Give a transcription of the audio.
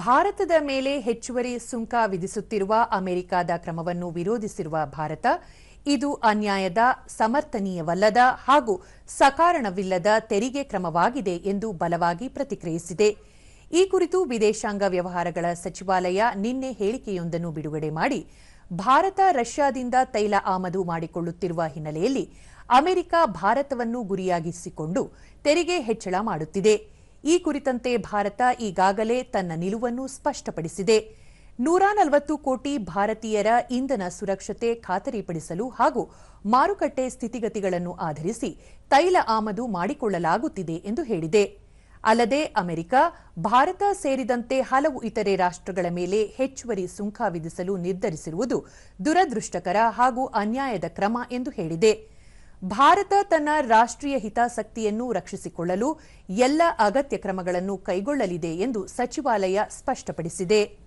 ಭಾರತದ ಮೇಲೆ ಹೆಚ್ಚುವರಿ ಸುಂಕ ವಿಧಿಸುತ್ತಿರುವ ಅಮೆರಿಕಾದ ಕ್ರಮವನ್ನು ವಿರೋಧಿಸಿರುವ ಭಾರತ, ಇದು ಅನ್ಯಾಯದ, ಸಮರ್ಥನೀಯವಲ್ಲದ ಹಾಗೂ ಸಕಾರಣವಿಲ್ಲದ ತೆರಿಗೆ ಕ್ರಮವಾಗಿದೆ ಎಂದು ಬಲವಾಗಿ ಪ್ರತಿಕ್ರಿಯಿಸಿದೆ. ಈ ಕುರಿತು ವಿದೇಶಾಂಗ ವ್ಯವಹಾರಗಳ ಸಚಿವಾಲಯ ನಿನ್ನೆ ಹೇಳಿಕೆಯೊಂದನ್ನು ಬಿಡುಗಡೆ ಮಾಡಿ, ಭಾರತ ರಷ್ಯಾದಿಂದ ತೈಲ ಆಮದು ಮಾಡಿಕೊಳ್ಳುತ್ತಿರುವ ಹಿನ್ನೆಲೆಯಲ್ಲಿ ಅಮೆರಿಕ ಭಾರತವನ್ನು ಗುರಿಯಾಗಿಸಿಕೊಂಡು ತೆರಿಗೆ ಹೆಚ್ಚಳ ಮಾಡುತ್ತಿದೆ. ಈ ಕುರಿತಂತೆ ಭಾರತ ಈಗಾಗಲೇ ತನ್ನ ನಿಲುವನ್ನು ಸ್ಪಷ್ಟಪಡಿಸಿದೆ. ನೂರ ನಲವತ್ತು ಕೋಟಿ ಭಾರತೀಯರ ಇಂಧನ ಸುರಕ್ಷತೆ ಖಾತರಿಪಡಿಸಲು ಹಾಗೂ ಮಾರುಕಟ್ಟೆ ಸ್ಥಿತಿಗತಿಗಳನ್ನು ಆಧರಿಸಿ ತೈಲ ಆಮದು ಮಾಡಿಕೊಳ್ಳಲಾಗುತ್ತಿದೆ ಎಂದು ಹೇಳಿದೆ. ಅಲ್ಲದೆ ಅಮೆರಿಕ, ಭಾರತ ಸೇರಿದಂತೆ ಹಲವು ಇತರೆ ರಾಷ್ಟ್ರಗಳ ಮೇಲೆ ಹೆಚ್ಚುವರಿ ಸುಂಕ ವಿಧಿಸಲು ನಿರ್ಧರಿಸಿರುವುದು ದುರದೃಷ್ಟಕರ ಹಾಗೂ ಅನ್ಯಾಯದ ಕ್ರಮ ಎಂದು ಹೇಳಿದೆ. ಭಾರತ ತನ್ನ ರಾಷ್ಟ್ರೀಯ ಹಿತಾಸಕ್ತಿಯನ್ನು ರಕ್ಷಿಸಿಕೊಳ್ಳಲು ಎಲ್ಲ ಅಗತ್ಯ ಕ್ರಮಗಳನ್ನು ಕೈಗೊಳ್ಳಲಿದೆ ಎಂದು ಸಚಿವಾಲಯ ಸ್ಪಷ್ಟಪಡಿಸಿದೆ.